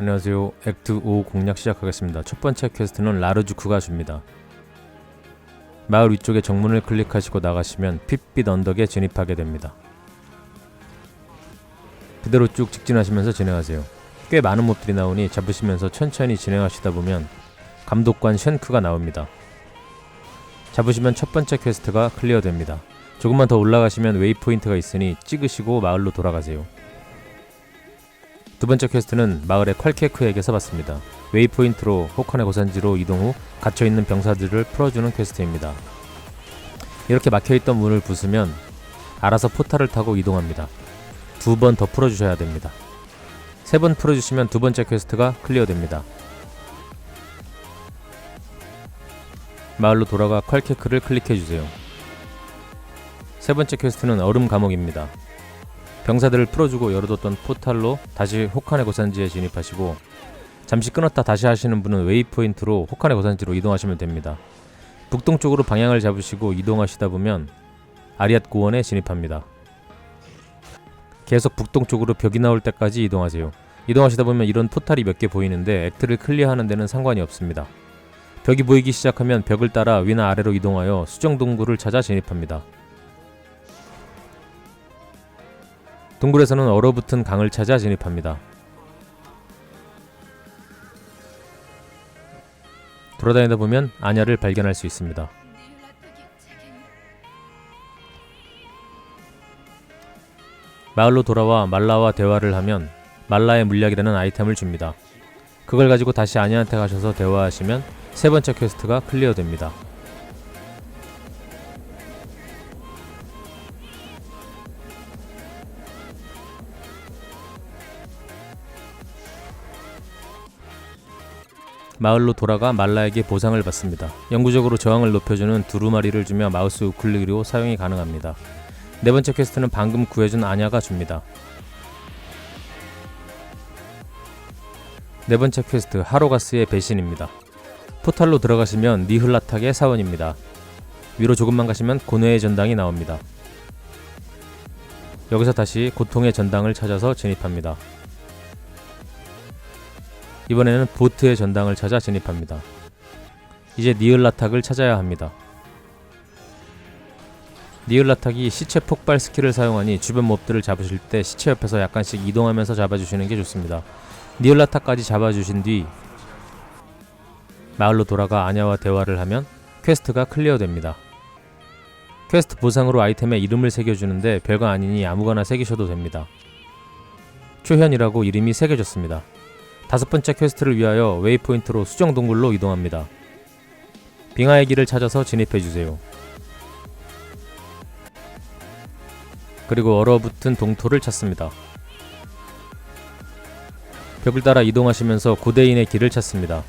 안녕하세요. 액트 5 공략 시작하겠습니다. 첫 번째 퀘스트는 라르주크가 줍니다. 마을 위쪽에 정문을 클릭하시고 나가시면 핏빛 언덕에 진입하게 됩니다. 그대로 쭉 직진하시면서 진행하세요. 꽤 많은 몹들이 나오니 잡으시면서 천천히 진행하시다 보면 감독관 쉔크가 나옵니다. 잡으시면 첫 번째 퀘스트가 클리어됩니다. 조금만 더 올라가시면 웨이포인트가 있으니 찍으시고 마을로 돌아가세요. 두 번째 퀘스트는 마을의 퀄케크에게서 받습니다. 웨이포인트로 호칸의 고산지로 이동 후 갇혀있는 병사들을 풀어주는 퀘스트입니다. 이렇게 막혀있던 문을 부수면 알아서 포탈을 타고 이동합니다. 두 번 더 풀어주셔야 됩니다. 세 번 풀어주시면 두 번째 퀘스트가 클리어됩니다. 마을로 돌아가 퀄케크를 클릭해주세요. 세 번째 퀘스트는 얼음 감옥입니다. 병사들을 풀어주고 열어뒀던 포탈로 다시 호칸의 고산지에 진입하시고 잠시 끊었다 다시 하시는 분은 웨이포인트로 호칸의 고산지로 이동하시면 됩니다. 북동쪽으로 방향을 잡으시고 이동하시다 보면 아리앗 고원에 진입합니다. 계속 북동쪽으로 벽이 나올 때까지 이동하세요. 이동하시다 보면 이런 포탈이 몇 개 보이는데 액트를 클리어하는 데는 상관이 없습니다. 벽이 보이기 시작하면 벽을 따라 위나 아래로 이동하여 수정 동굴을 찾아 진입합니다. 동굴에서는 얼어붙은 강을 찾아 진입합니다. 돌아다니다 보면 아냐를 발견할 수 있습니다. 마을로 돌아와 말라와 대화를 하면 말라의 물약이라는 아이템을 줍니다. 그걸 가지고 다시 아냐한테 가셔서 대화하시면 세 번째 퀘스트가 클리어됩니다. 마을로 돌아가 말라에게 보상을 받습니다. 영구적으로 저항을 높여주는 두루마리를 주며 마우스 우클릭으로 사용이 가능합니다. 네 번째 퀘스트는 방금 구해준 아냐가 줍니다. 네 번째 퀘스트 하로가스의 배신입니다. 포탈로 들어가시면 니흘라탁의 사원입니다. 위로 조금만 가시면 고뇌의 전당이 나옵니다. 여기서 다시 고통의 전당을 찾아서 진입합니다. 이번에는 보트의 전당을 찾아 진입합니다. 이제 니을라탁을 찾아야 합니다. 니을라탁이 시체 폭발 스킬을 사용하니 주변 몹들을 잡으실 때 시체 옆에서 약간씩 이동하면서 잡아주시는 게 좋습니다. 니을라탁까지 잡아주신 뒤 마을로 돌아가 아냐와 대화를 하면 퀘스트가 클리어됩니다. 퀘스트 보상으로 아이템에 이름을 새겨주는데 별거 아니니 아무거나 새기셔도 됩니다. 초현이라고 이름이 새겨졌습니다. 다섯 번째 퀘스트를 위하여 웨이포인트로 수정 동굴로 이동합니다. 빙하의 길을 찾아서 진입해 주세요. 그리고 얼어붙은 동토를 찾습니다. 벽을 따라 이동하시면서 고대인의 길을 찾습니다.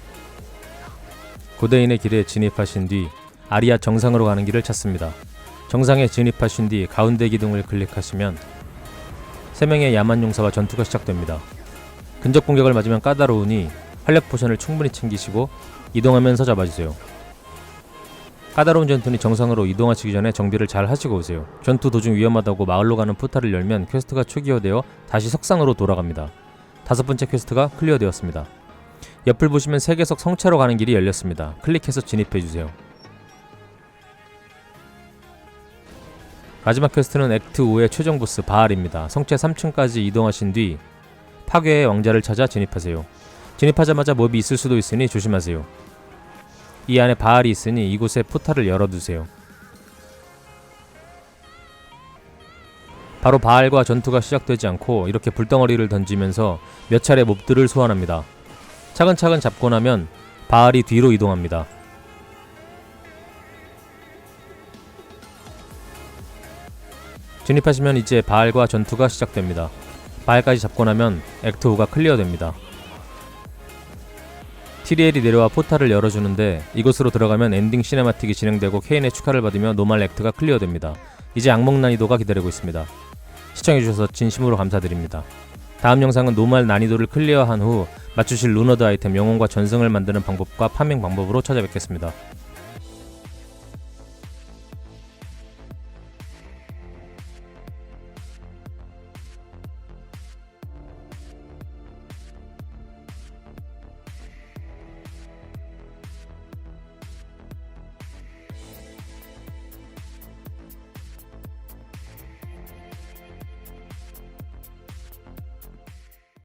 고대인의 길에 진입하신 뒤 아리아 정상으로 가는 길을 찾습니다. 정상에 진입하신 뒤 가운데 기둥을 클릭하시면 3명의 야만 용사와 전투가 시작됩니다. 근접 공격을 맞으면 까다로우니 활력 포션을 충분히 챙기시고 이동하면서 잡아주세요. 까다로운 전투는 정상으로 이동하시기 전에 정비를 잘 하시고 오세요. 전투 도중 위험하다고 마을로 가는 포탈을 열면 퀘스트가 초기화되어 다시 석상으로 돌아갑니다. 다섯 번째 퀘스트가 클리어되었습니다. 옆을 보시면 세계석 성체로 가는 길이 열렸습니다. 클릭해서 진입해주세요. 마지막 퀘스트는 액트 5의 최종 보스 바알입니다. 성체 3층까지 이동하신 뒤 파괴의 왕자를 찾아 진입하세요. 진입하자마자 몹이 있을 수도 있으니 조심하세요. 이 안에 바알이 있으니 이곳에 포탈을 열어두세요. 바로 바알과 전투가 시작되지 않고 이렇게 불덩어리를 던지면서 몇 차례 몹들을 소환합니다. 차근차근 잡고 나면 바알이 뒤로 이동합니다. 진입하시면 이제 바알과 전투가 시작됩니다. 바알까지 잡고 나면 액트 5가 클리어됩니다. 티리엘이 내려와 포탈을 열어주는데 이곳으로 들어가면 엔딩 시네마틱이 진행되고 케인의 축하를 받으며 노말 액트가 클리어됩니다. 이제 악몽 난이도가 기다리고 있습니다. 시청해주셔서 진심으로 감사드립니다. 다음 영상은 노말 난이도를 클리어한 후 맞추실 루너드 아이템 영혼과 전승을 만드는 방법과 파밍 방법으로 찾아뵙겠습니다.